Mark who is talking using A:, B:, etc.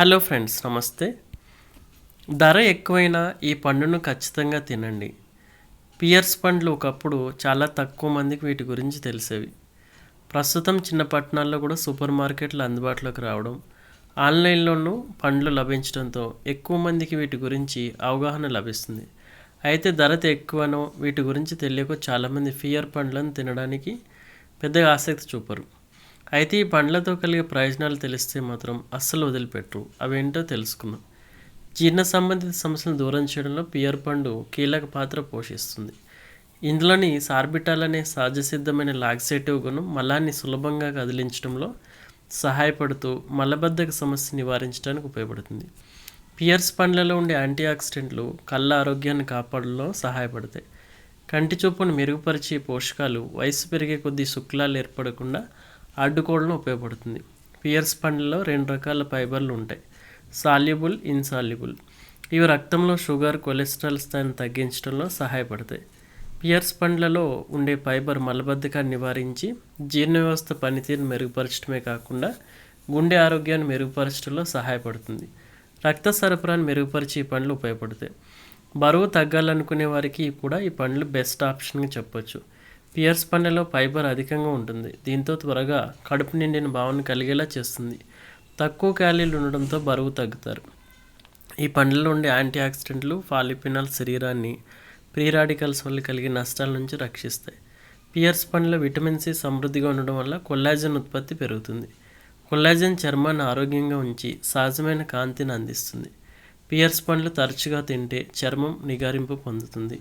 A: Hello friends నమస్తే. ధర ఎక్కువైనా ఈ పండును ఖచ్చితంగా తినండి. పియర్స్ పండ్లు ఒకప్పుడు చాలా తక్కువ మందికి వీటి గురించి తెలిసేవి. ప్రస్తుతం చిన్న పట్టణాల్లో కూడా సూపర్ మార్కెట్లు అందుబాటులోకి రావడం ఆన్లైన్లోనూ పండ్లు లభించడంతో ఎక్కువ మందికి వీటి గురించి అవగాహన లభిస్తుంది. అయితే ధర ఎక్కువనో వీటి గురించి తెలియక చాలామంది ఫియర్ పండ్లను తినడానికి పెద్దగా ఆసక్తి చూపరు. అయితే ఈ పండ్లతో కలిగే ప్రయోజనాలు తెలిస్తే మాత్రం అస్సలు వదిలిపెట్టరు. అవేంటో తెలుసుకుందాం. జీర్ణ సంబంధిత సమస్యలను దూరం చేయడంలో పియర్ పండు కీలక పాత్ర పోషిస్తుంది. ఇందులోని సార్బిటాల్ అనే సహజసిద్ధమైన లాక్సేటివ్ గుణం మలాన్ని సులభంగా కదిలించడంలో సహాయపడుతూ మలబద్ధక సమస్య నివారించడానికి ఉపయోగపడుతుంది. పియర్స్ పండ్లలో ఉండే యాంటీ ఆక్సిడెంట్లు కళ్ళ ఆరోగ్యాన్ని కాపాడడంలో సహాయపడతాయి. కంటి చూపును మెరుగుపరిచే పోషకాలు వయసు పెరిగే కొద్దీ శుక్లాలు ఏర్పడకుండా అడ్డుకోవడంలో ఉపయోగపడుతుంది. పియర్స్ పండ్లలో రెండు రకాల ఫైబర్లు ఉంటాయి. Soluble insoluble. ఇవి రక్తంలో షుగర్ కొలెస్ట్రాల్ స్థాయిని తగ్గించడంలో సహాయపడతాయి. పియర్స్ పండ్లలో ఉండే ఫైబర్ మలబద్ధకాన్ని నివారించి జీర్ణ వ్యవస్థ పనితీరును మెరుగుపరచడమే కాకుండా గుండె ఆరోగ్యాన్ని మెరుగుపరచడంలో సహాయపడుతుంది. రక్త సరఫరాను మెరుగుపరిచి ఈ పండ్లు ఉపయోగపడతాయి. బరువు తగ్గాలనుకునే వారికి కూడా ఈ పండ్లు బెస్ట్ ఆప్షన్గా చెప్పొచ్చు. పియర్స్ పండ్లలో ఫైబర్ అధికంగా ఉంటుంది. దీంతో త్వరగా కడుపు నిండిన భావన కలిగేలా చేస్తుంది. తక్కువ క్యాలీలు ఉండడంతో బరువు తగ్గుతారు. ఈ పండ్లలో ఉండే యాంటీ ఆక్సిడెంట్లు ఫాలిపినాల్ శరీరాన్ని ప్రీ రాడికల్స్ వల్ల కలిగే నష్టాల నుంచి రక్షిస్తాయి. పియర్స్ పండ్లో విటమిన్ సి సమృద్ధిగా ఉండడం వల్ల కొల్లాజన్ ఉత్పత్తి పెరుగుతుంది. కొల్లాజన్ చర్మాన్ని ఆరోగ్యంగా ఉంచి సహజమైన కాంతిని అందిస్తుంది. పియర్స్ పండ్లు తరచుగా తింటే చర్మం నిగారింపు పొందుతుంది.